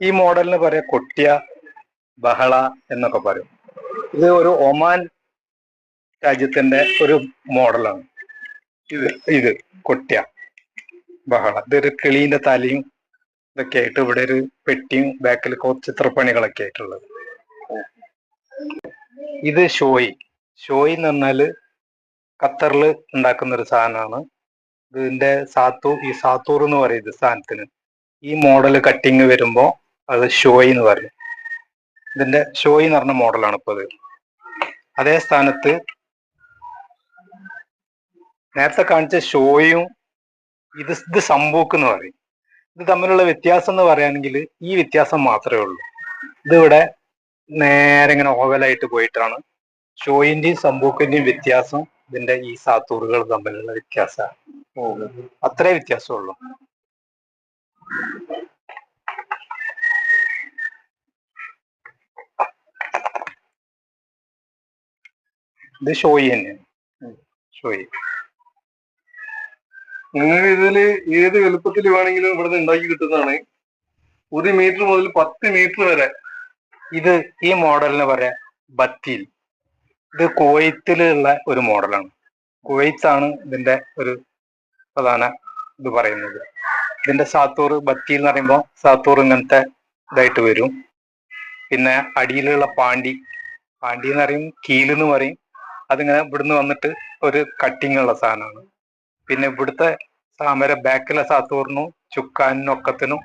ഈ മോഡലിന് പറയാ കൊട്ടിയ ബഹള എന്നൊക്കെ പറയും. ഇത് ഒരു ഒമാൻ രാജ്യത്തിന്റെ ഒരു മോഡലാണ്. ഇത് ഇത് കൊട്ടിയ ബഹള. ഇതൊരു കിളീന്റെ തലയും ഇതൊക്കെ ആയിട്ട് ഇവിടെ ഒരു പെട്ടിയും ബാക്കിൽ കുറച്ച് ചിത്രപ്പണികളൊക്കെ ആയിട്ടുള്ളത്. ഇത് ഷോയി. ഷോയി എന്ന് പറഞ്ഞാൽ ഖത്തറിൽ ഉണ്ടാക്കുന്ന ഒരു സാധനമാണ്. ഇതിന്റെ സാത്തൂർ ഈ സാത്തൂർ എന്ന് പറയുന്നത് സാധനത്തിന്. ഈ മോഡൽ കട്ടിങ് വരുമ്പോ അത് ഷോയി എന്ന് പറയും. ഇതിന്റെ ഷോയി എന്ന് പറഞ്ഞ മോഡലാണ് ഇപ്പൊ ഇത് അതേ സ്ഥാനത്ത് നേരത്തെ കാണിച്ച ഷോയും ഇത് ഇത് സംബൂക്ക് എന്ന് പറയും. ഇത് തമ്മിലുള്ള വ്യത്യാസം എന്ന് പറയുകയാണെങ്കിൽ ഈ വ്യത്യാസം മാത്രമേ ഉള്ളൂ. ഇതിവിടെ നേരെ ഇങ്ങനെ ഓവലായിട്ട് പോയിട്ടാണ് ഷോയിന്റെയും സംബൂക്കിന്റെയും വ്യത്യാസം ഇതിന്റെ ഈ സാത്തൂറുകൾ തമ്മിലുള്ള വ്യത്യാസമാണ് അത്രേ വ്യത്യാസമുള്ളൂ. ഇത് ഷോയി തന്നെയാണ് ഷോയി നിങ്ങൾക്ക് ഇതിൽ ഏത് വലുപ്പത്തിൽ വേണമെങ്കിലും ഇവിടെ നിന്ന് ഉണ്ടാക്കി കിട്ടുന്നതാണ്. ഒരു മീറ്റർ മുതൽ പത്ത് മീറ്റർ വരെ ഇത് ഈ മോഡലിന് പറയാ ബത്തിയിൽ. ഇത് കുവൈത്തിലുള്ള ഒരു മോഡലാണ് കുവൈത്ത് ആണ് ഇതിന്റെ ഒരു പ്രധാന ഇത് പറയുന്നത്. ഇതിന്റെ സാത്തൂർ ബത്തിയിൽ എന്ന് പറയുമ്പോൾ സാത്തൂർ ഇങ്ങനത്തെ ഇതായിട്ട് വരും. പിന്നെ അടിയിലുള്ള പാണ്ടി. പാണ്ടി എന്ന് പറയും കീലെന്ന് പറയും. അതിങ്ങനെ ഇവിടുന്ന് വന്നിട്ട് ഒരു കട്ടിങ് ഉള്ള സാധനമാണ്. പിന്നെ ഇവിടുത്തെ സാമര ബാക്കിലെ സാത്തൂറിനും ചുക്കാനും ഒക്കത്തിനും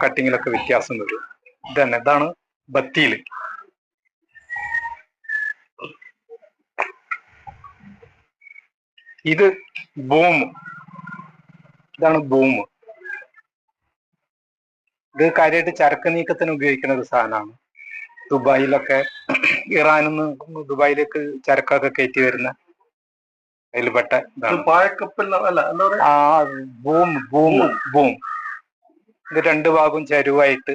കട്ടിങ്ങിലൊക്കെ വ്യത്യാസം വരും. ഇതന്നെ ഇതാണ് ബത്തിയിൽ ഇത് ബൂം ഇതാണ് ബൂം ഇത് കാര്യമായിട്ട് ചരക്ക് നീക്കത്തിന് ഉപയോഗിക്കുന്ന ഒരു സാധനമാണ്. ദുബായിലൊക്കെ ഇറാനിൽ നിന്ന് ദുബായിലേക്ക് ചരക്കൊക്കെ കയറ്റി വരുന്ന അതിൽപ്പെട്ട അല്ല എന്താ പറയാ ആ ബൂം ബൂം ബൂം ഇത് രണ്ട് ഭാഗവും ചരുവായിട്ട്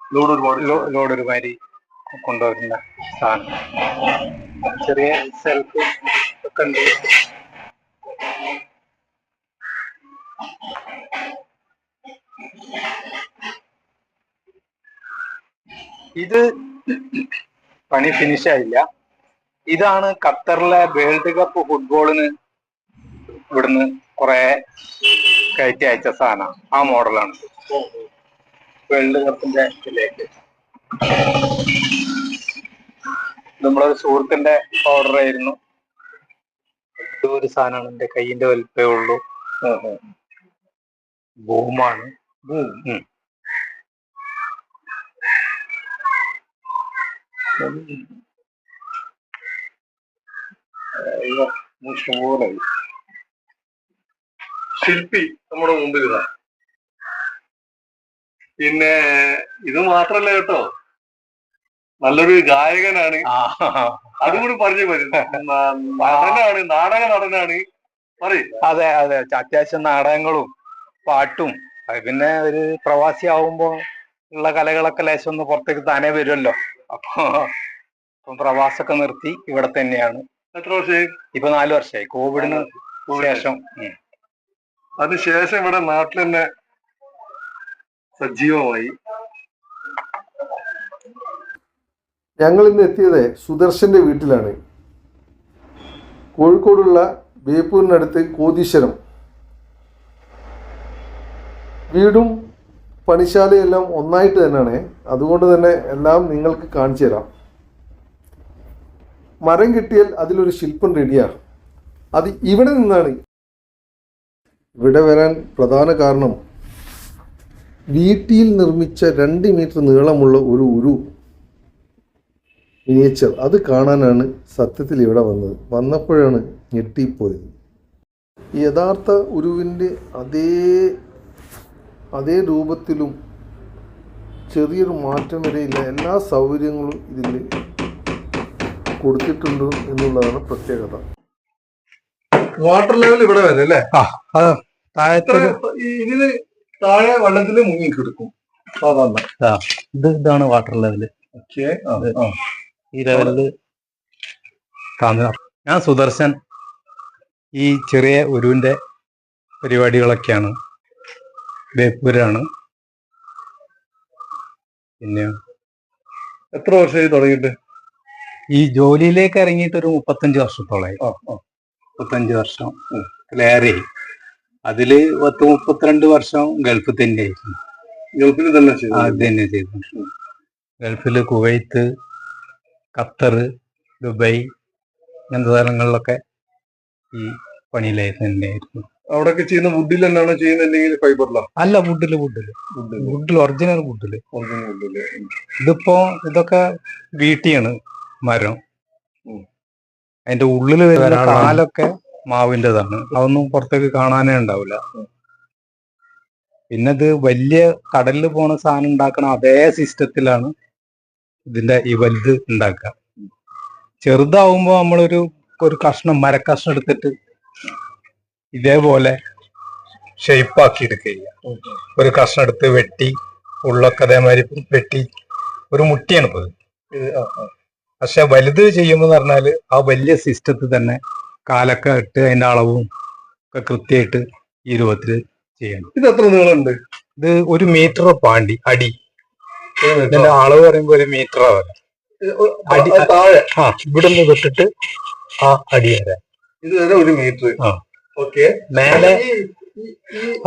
ലോഡ് ഒരുപാട് ലോഡ് ഒരുമാതിരി കൊണ്ടുവരുന്ന സാധനം. ചെറിയ സെൽഫ് ഒക്കെ ഉണ്ട്. ഇത് പണി ഫിനിഷ് ആയില്ല. ഇതാണ് ഖത്തറിലെ വേൾഡ് കപ്പ് ഫുട്ബോളിന് ഇവിടുന്ന് കുറെ കയറ്റി അയച്ച സാധനം. ആ മോഡലാണ് വേൾഡ് കപ്പിന്റെ ഇതിലേക്ക്. നമ്മളൊരു സുഹൃത്തിന്റെ ഓർഡർ ആയിരുന്നു. ഒരു സാധനമാണ്. എന്റെ കൈയിന്റെ വലിപ്പേ ഉള്ളൂ. ബൂമാണ് ശില്പി നമ്മുടെ മുമ്പിൽ ഇതാ. പിന്നെ ഇത് മാത്രല്ല കേട്ടോ. നല്ലൊരു ഗായകനാണ്. അതുകൂടി അതും പറഞ്ഞു നടനാണ് നാടക നടനാണ്. പറയും. അതെ അതെ. അത്യാവശ്യം നാടകങ്ങളും പാട്ടും. പിന്നെ ഒരു പ്രവാസി ആവുമ്പോ ഉള്ള കലകളൊക്കെ ലേശം ഒന്ന് പുറത്തേക്ക് താനേ വരുമല്ലോ. അപ്പൊ ഇപ്പം പ്രവാസമൊക്കെ നിർത്തി ഇവിടെ തന്നെയാണ്. എത്ര വർഷമായി? ഇപ്പൊ നാല് വർഷമായി. കോവിഡിന് ശേഷം. ഉം. അതിനുശേഷം ഇവിടെ നാട്ടിൽ തന്നെ സജീവമായി. ഞങ്ങൾ ഇന്ന് എത്തിയത് സുദർശന്റെ വീട്ടിലാണ്. കോഴിക്കോടുള്ള ബേപ്പൂരിനടുത്ത് കോതീശ്വരം. വീടും പണിശാലയെല്ലാം ഒന്നായിട്ട് തന്നെയാണ്. അതുകൊണ്ട് തന്നെ എല്ലാം നിങ്ങൾക്ക് കാണിച്ചു തരാം. മരം കിട്ടിയാൽ അതിലൊരു ശില്പം റെഡിയാണ് അത് ഇവിടെ നിന്നാണ്. ഇവിടെ വരാൻ പ്രധാന കാരണം വീട്ടിൽ നിർമ്മിച്ച രണ്ട് മീറ്റർ നീളമുള്ള ഒരു ഉരു മിനിയേച്ചർ അത് കാണാനാണ് സത്യത്തിൽ ഇവിടെ വന്നത്. വന്നപ്പോഴാണ് ഞെട്ടിപ്പോയത്. യഥാർത്ഥ ഉരുവിന്റെ അതേ അതേ രൂപത്തിലും ചെറിയൊരു മാറ്റം വരെയില്ല. എല്ലാ സൗകര്യങ്ങളും ഇതിൽ കൊടുത്തിട്ടുണ്ട് എന്നുള്ളതാണ് പ്രത്യേകത. വാട്ടർ ലെവൽ ഇവിടെ വരെ അല്ലേ? ഇതിന് താഴെ വെള്ളത്തിൽ മുങ്ങി കിടക്കും സാധാരണ ഇത് ഇതാണ് വാട്ടർ ലെവൽ ഈ ലെവലിൽ ഞാൻ സുദർശൻ ഈ ചെറിയ ഉരുവിന്റെ പരിപാടികളൊക്കെയാണ് ബേപ്പൂരാണ്. പിന്നെ എത്ര വർഷമായി തുടങ്ങിയിട്ട്? ഈ ജോലിയിലേക്ക് ഇറങ്ങിയിട്ട് ഒരു മുപ്പത്തഞ്ച് വർഷത്തോളായി. മുപ്പത്തഞ്ച് വർഷം. ലേറെ. അതിൽ പത്ത് മുപ്പത്തിരണ്ട് വർഷം ഗൾഫിൽ തന്നെ ആയിരുന്നു. ഗൾഫിൽ തന്നെ അത് തന്നെ ചെയ്തു. ഗൾഫിൽ കുവൈത്ത് ഖത്തർ ദുബൈ അങ്ങനത്തെ സ്ഥലങ്ങളിലൊക്കെ ഈ പണിയിലായിരുന്നു തന്നെയായിരുന്നു അവിടെയൊക്കെ ചെയ്യുന്ന വുഡിൽ തന്നെയാണോ ചെയ്യുന്നത് അല്ലെങ്കിൽ ഫൈബറിലാണ് അല്ല വുഡിൽ വുഡിൽ വുഡിൽ ഒറിജിനൽ വുഡിൽ ഒറിജിനൽ വുഡിൽ ഇതിപ്പോ ഇതൊക്കെ വീട്ടിയാണ് മരം. അതിന്റെ ഉള്ളിൽ വരുന്ന. കാലൊക്കെ മാവിന്റെതാണ്. അതൊന്നും പുറത്തേക്ക് കാണാനേ ഉണ്ടാവില്ല. പിന്നെ ഇത് വലിയ കടലിൽ പോണ സാധനം ഉണ്ടാക്കണ അതേ സിസ്റ്റത്തിലാണ് ഇതിന്റെ ഈ വലുത് ഉണ്ടാക്കുക. ചെറുതാവുമ്പോ നമ്മളൊരു ഒരു കഷ്ണം മരക്കഷ്ണം എടുത്തിട്ട് ഇതേപോലെ ഷേപ്പാക്കി എടുക്കുക ഒരു കഷ്ണം എടുത്ത് വെട്ടി ഉള്ളൊക്കെ അതേമാതിരി വെട്ടി ഒരു മുട്ടിയാണ് ഇപ്പൊ ഇത്. ഇത് ആ, ആ. പക്ഷെ വലുത് ചെയ്യുമ്പോൾ പറഞ്ഞാൽ ആ വലിയ സിസ്റ്റത്തിൽ തന്നെ കാലൊക്കെ ഇട്ട് അതിന്റെ അളവും ഒക്കെ കൃത്യമായിട്ട് ഈ രൂപത്തിൽ ചെയ്യണം. ഇത് എത്ര നീളമുണ്ട്? ഇത് ഒരു മീറ്റർ പാണ്ടി അടി. ഇതിന്റെ അളവ് പറയുമ്പോൾ ഒരു മീറ്റർ വരെ. അടി- ആ, താഴെ. ആ ഇവിടുന്ന് തൊട്ടിട്ട് ആ അടി വരെ. ഇത് വരെ ഒരു മീറ്റർ. ആ. ഓക്കെ. മേലെ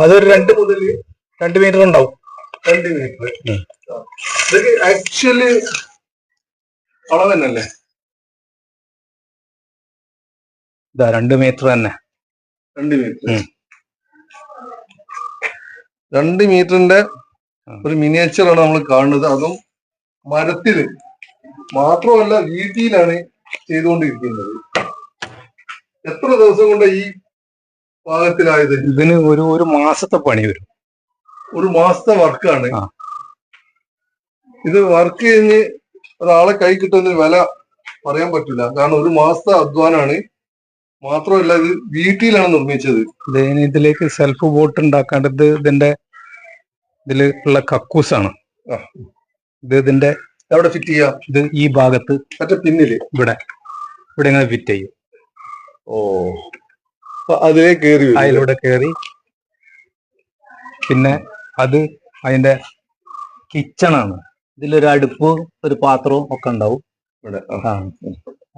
അതൊരു രണ്ട് മുതൽ രണ്ട് മീറ്റർ ഉണ്ടാവും. രണ്ട് മീറ്റർ. ഇതൊക്കെ ആക്ച്വലി അളവ് തന്നെയല്ലേ? ഇതാ രണ്ട് മീറ്റർ തന്നെ. രണ്ട് മീറ്റർ. രണ്ട് മീറ്ററിന്റെ ഒരു മിനിയേച്ചറാണ് നമ്മൾ കാണുന്നത്. അതും മരത്തിൽ മാത്രമല്ല രീതിയിലാണ് ചെയ്തുകൊണ്ടിരിക്കുന്നത്. എത്ര ദിവസം കൊണ്ട് ഈ പാകത്തിലായത് ഇതിന് ഒരു ഒരു മാസത്തെ പണി വരും. ഒരു മാസത്തെ വർക്കാണ്. ഇത് വർക്ക് കഴിഞ്ഞ് ഒരാളെ കൈ കിട്ടുന്ന വില പറയാൻ പറ്റില്ല. കാരണം ഒരു മാസത്തെ അധ്വാനാണ്. മാത്രമല്ല ഇത് വീട്ടിലാണ് നിർമ്മിച്ചത്. ഇതിലേക്ക് സെൽഫ് ബോട്ട് ഉണ്ടാക്കേണ്ടത് ഇതിന്റെ ഇതിൽ ഉള്ള കക്കൂസാണ്. ഇത് ഇതിന്റെ എവിടെ ഫിറ്റ് ചെയ്യാം? ഇത് ഈ ഭാഗത്ത് മറ്റേ പിന്നിൽ. ഇവിടെ. ഇവിടെ ഇങ്ങനെ ഫിറ്റ് ചെയ്യും. ഓ. അതിലേ കയറി അതിലൂടെ കയറി പിന്നെ അത് അതിന്റെ കിച്ചണാണ്. ഇതിലൊരു അടുപ്പ് ഒരു പാത്രവും ഒക്കെ ഉണ്ടാവും.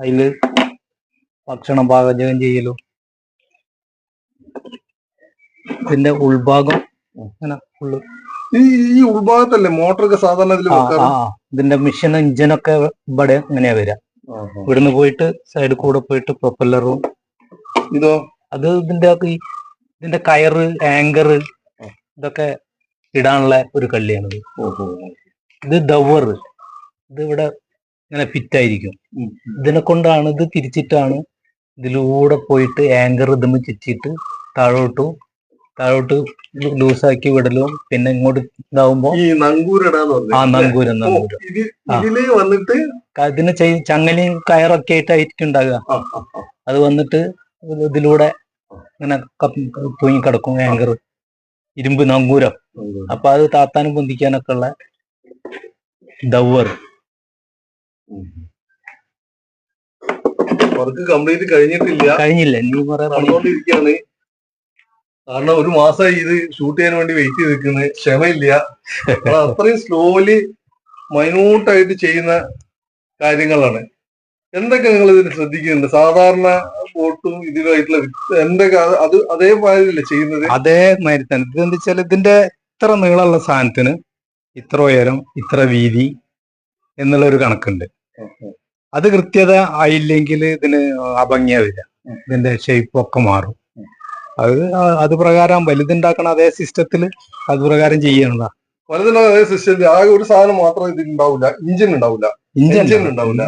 അതിൽ ഭക്ഷണം പാചകം ചെയ്യലും. പിന്നെ ഉൾഭാഗം അങ്ങനെ ഉള്ളു ഈ ഉൾഭാഗത്തല്ലേ മോട്ടറൊക്കെ സാധാരണ. ഇതിന്റെ മിഷൻ എഞ്ചിനൊക്കെ ഇവിടെ ഇങ്ങനെയാ വരിക. ഇവിടുന്ന് പോയിട്ട് സൈഡിൽ കൂടെ പോയിട്ട് പ്രൊപ്പല്ലറും ഇതോ? അത് ഇതിന്റെ ഇതിന്റെ കയറ് ആങ്കർ ഇതൊക്കെ ഇടാനുള്ള ഒരു കള്ളിയാണിത് ഓഹോ. ഇത് ദവർ ഇത് ഇവിടെ ഇങ്ങനെ ഫിറ്റ് ആയിരിക്കും ഇതിനെ കൊണ്ടാണ് ഇത് തിരിച്ചിട്ടാണ് ഇതിലൂടെ പോയിട്ട് ആങ്കർ ഇതുമ്മ ചുറ്റിയിട്ട് താഴോട്ടും താഴോട്ട് ലൂസാക്കി വിടലും പിന്നെ ഇങ്ങോട്ട് ഇതാവുമ്പോ ആ നങ്കൂര ഇത്. വന്നിട്ട് അതിന് ചങ്ങലയും കയറൊക്കെ ആയിട്ടായിരിക്കും ഉണ്ടാകുക. അത് വന്നിട്ട് ഇത് ഇതിലൂടെ ഇങ്ങനെ തൂങ്ങി കിടക്കും ആങ്കർ ഇരുമ്പ് നങ്കൂരം. അപ്പൊ അത് താത്താനും പൊന്തിക്കാനൊക്കെ ഉള്ള ദവർ വർക്ക് കംപ്ലീറ്റ് കഴിഞ്ഞിട്ടില്ല. കഴിഞ്ഞില്ല. ഇനി കുറെ കാരണം ഒരു മാസമായി ഇത് ഷൂട്ട് ചെയ്യാൻ വേണ്ടി വെയിറ്റ് ചെയ്ത് നിൽക്കുന്നത് ക്ഷമയില്ല അത്രയും സ്ലോലി മൈന്യൂട്ടായിട്ട് ചെയ്യുന്ന കാര്യങ്ങളാണ്. എന്തൊക്കെ നിങ്ങൾ ഇതിന് ശ്രദ്ധിക്കുന്നുണ്ട്? സാധാരണ ബോട്ടും ഇതിലായിട്ടുള്ള എന്തൊക്കെ അത് അതേപോലെ അതേമാതിരിയല്ലേ ചെയ്യുന്നത്? അതേ മാതിരി തന്നെ. ഇത് എന്താ വെച്ചാൽ ഇതിന്റെ ഇത്ര നീളമുള്ള സാധനത്തിന് ഇത്ര ഉയരം ഇത്ര വീതി എന്നുള്ള ഒരു കണക്കുണ്ട്. അത് കൃത്യത ആയില്ലെങ്കിൽ ഇതിന് അഭംഗിയ വരിക ഇതിന്റെ ഷേപ്പ് ഒക്കെ മാറും. അത് അത് പ്രകാരം വലുതുണ്ടാക്കണ അതേ സിസ്റ്റത്തിൽ അത് പ്രകാരം ചെയ്യണതാ. വലുതിന്റെ അതേ സിസ്റ്റത്തിൽ ആകെ ഒരു സാധനം മാത്രം ഇതിൽ ഉണ്ടാവില്ല. ഇഞ്ചിൻ ഉണ്ടാവില്ല. ഇഞ്ചിൻ ഉണ്ടാവില്ല.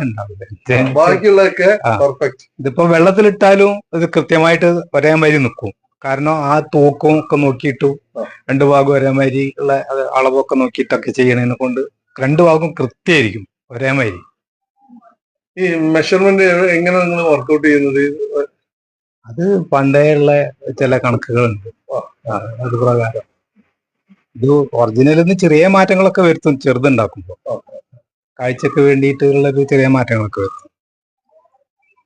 ബാക്കിയുള്ളതൊക്കെ പെർഫെക്റ്റ് ഇതിപ്പോ വെള്ളത്തിലിട്ടാലും ഇത് കൃത്യമായിട്ട് ഒരേ മാതിരി നിൽക്കും കാരണം ആ തൂക്കവും ഒക്കെ നോക്കിയിട്ടു രണ്ടു ഭാഗം ഒരേ മാതിരി ഉള്ള അളവൊക്കെ നോക്കിയിട്ടൊക്കെ ചെയ്യണതിനെ കൊണ്ട് രണ്ടു ഭാഗം കൃത്യമായിരിക്കും ഒരേ മാതിരി ഈ മെഷർമെന്റ് എങ്ങനെ നിങ്ങൾ വർക്ക്ഔട്ട് ചെയ്യുന്നത്? അത് പണ്ടേ ഉള്ള ചില കണക്കുകളുണ്ട്. അത് പ്രകാരം. ഇത് ഒറിജിനലിൽ നിന്ന് ചെറിയ മാറ്റങ്ങളൊക്കെ വരുത്തും ചെറുതുണ്ടാക്കുമ്പോ. കാഴ്ചക്ക് വേണ്ടിയിട്ടുള്ള ഒരു ചെറിയ മാറ്റങ്ങളൊക്കെ വരുത്തും.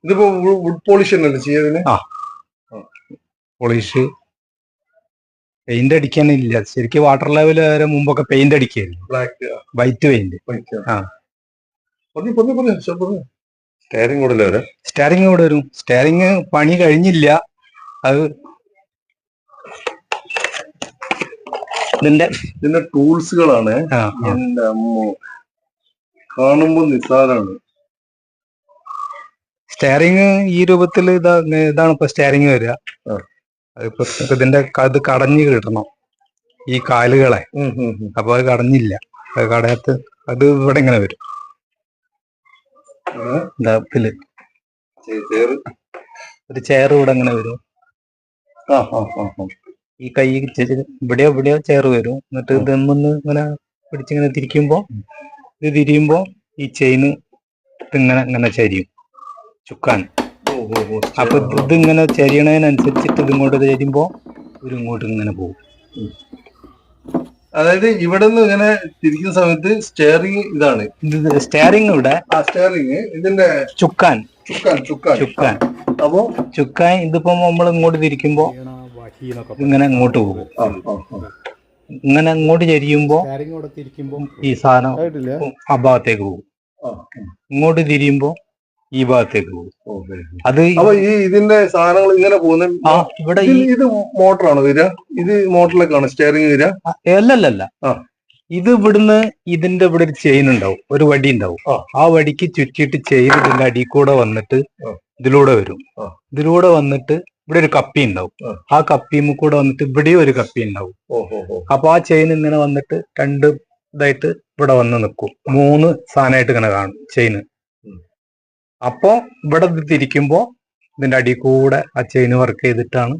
ഇതിപ്പോ വുഡ് പോളിഷ് അല്ലേ ആ. പോളിഷ് പെയിന്റ് അടിക്കാനില്ല ശരിക്കും വാട്ടർ ലെവൽ വരെ മുമ്പൊക്കെ പെയിന്റ് അടിക്കായിരുന്നു. ബ്ലാക്ക് വൈറ്റ് പെയിന്റ് ആ. സ്റ്റാരിങ് കൂടെ വരും സ്റ്റാരിങ് ഇവിടെ വരും. സ്റ്റാരിങ് പണി കഴിഞ്ഞില്ല. അത് ഇതിന്റെ ഇതിന്റെ ടൂൾസുകളാണ്. എന്റെ അമ്മ കാണുമ്പോ നിസ്സാരാണ് സ്റ്റയറിങ് ഈ രൂപത്തിൽ ഇതാ ഇതാണ് ഇപ്പൊ സ്റ്റയറിങ് വരിക. അതിപ്പോ ഇതിന്റെ ഇത് കടഞ്ഞു കിട്ടണം ഈ കാലുകളെ. അപ്പൊ അത് കടഞ്ഞില്ല അത് കടയത്ത് അത് ഇവിടെ ഇങ്ങനെ വരും ചേറ്. ഒരു ചെയർ ഇവിടെ ഇങ്ങനെ വരും ആ, ആ, ആ. ഈ കൈ ഇവിടെയോ ഇവിടെയോ ചേർ വരും. എന്നിട്ട് ഇതൊന്ന് ഇങ്ങനെ പിടിച്ചിങ്ങനെ തിരിക്കുമ്പോ ഇത് തിരിയുമ്പോ ഈ ചെയിന് ഇങ്ങനെ ഇങ്ങനെ ചരിയും. ചുക്കാൻ. അപ്പൊ ഇത് ഇങ്ങനെ ചരിയണതിനനുസരിച്ചിട്ട് ഇത് ഇങ്ങോട്ട് ചരിയുമ്പോ ഒരു ഇങ്ങോട്ട് ഇങ്ങനെ പോകും. അതായത് ഇവിടെ നിന്ന് ഇങ്ങനെ തിരിക്കുന്ന സമയത്ത് സ്റ്റിയറിംഗ് ഇതാണ്. ഇത് ഇവിടെ. ആ സ്റ്റിയറിംഗ് ഇതിന്റെ ചുക്കാൻ. ചുക്കാൻ ചുക്കാൻ. ചുക്കാൻ. അപ്പോ ചുക്കാൻ ഇതിപ്പോ നമ്മൾ ഇങ്ങോട്ട് തിരിക്കുമ്പോ ഇങ്ങനെ അങ്ങോട്ട് പോകും. ഇങ്ങനെ അങ്ങോട്ട് ചരിയുമ്പോ ഈ സാധനം ആ ഭാഗത്തേക്ക് പോകും. ഇങ്ങോട്ട് തിരിയുമ്പോ ഈ ഭാഗത്തേക്ക് പോകും. അത് ഈ ഇതിന്റെ സാധനങ്ങൾ ഇങ്ങനെ പോകുന്ന ആ ഇവിടെ ഇത് മോട്ടറാണ് വരിക? ഇത് മോട്ടറിലേക്കാണ് സ്റ്റിയറിംഗ് വരിക? അല്ലല്ലല്ല. ഇത് ഇവിടുന്ന് ഇതിന്റെ ഇവിടെ ഒരു ചെയിൻ ഉണ്ടാവും. ഒരു വടി ഉണ്ടാവും. ആ. ആ വടിക്ക് ചുറ്റിയിട്ട് ചെയിൻ ഇതിന്റെ അടിയിൽ കൂടെ വന്നിട്ട് ഇതിലൂടെ വരും. ഇതിലൂടെ വന്നിട്ട് ഇവിടെ ഒരു കപ്പി ഉണ്ടാവും. ആ. കപ്പിയും കൂടെ വന്നിട്ട് ഇവിടെ ഒരു കപ്പി ഉണ്ടാവും. അപ്പൊ ആ ചെയിൻ ഇങ്ങനെ വന്നിട്ട് രണ്ട് ഇതായിട്ട് ഇവിടെ വന്ന് നിൽക്കും. മൂന്ന് സാധനമായിട്ട് ഇങ്ങനെ കാണും ചെയിന്. അപ്പോ ഇവിടെ ഇത് തിരിക്കുമ്പോ ഇതിന്റെ അടി കൂടെ ആ ചെയിന് വർക്ക് ചെയ്തിട്ടാണ്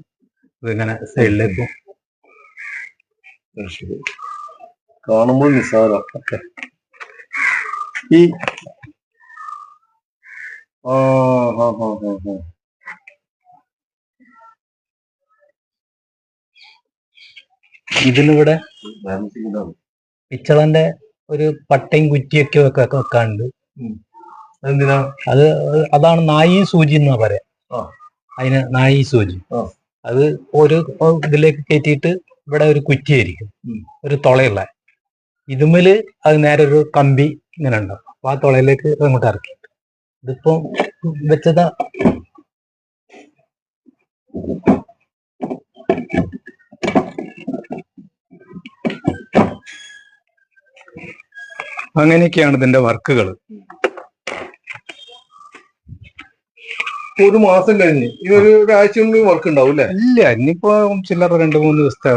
ഇതിങ്ങനെ സൈഡിലേക്ക് കാണുമ്പോൾ നിസ്സാരം. ഈ ആ ഹാ ഹാ ഹാ ഹാ. ഇതാണ്. പിച്ചളന്റെ ഒരു പട്ടയും കുറ്റിയൊക്കെ ഒക്കെ വെക്കാണ്ട് എന്തിനാ അത് അതാണ് നായി സൂചി എന്നാ പറയാ. അതിന് നായി സൂചി. അത് ഒരു ഇതിലേക്ക് കയറ്റിയിട്ട് ഇവിടെ ഒരു കുറ്റിയായിരിക്കും. ആയിരിക്കും ഒരു തുളയുള്ള. ഇതുമേൽ അത് നേരെ ഒരു കമ്പി ഇങ്ങനെ ഉണ്ടാവും. അപ്പൊ ആ തുളയിലേക്ക് അങ്ങോട്ട് ഇറക്കി. ഇതിപ്പോ വെച്ചതാ അങ്ങനെയൊക്കെയാണ് ഇതിന്റെ വർക്കുകൾ. ഒരു മാസം കഴിഞ്ഞ്. ഈ ഒരു ഒരാഴ്ച കൊണ്ട് വർക്ക് ഉണ്ടാവും ഇല്ല ഇനിയിപ്പോ ചില്ലറ രണ്ടു മൂന്ന് ദിവസത്തെ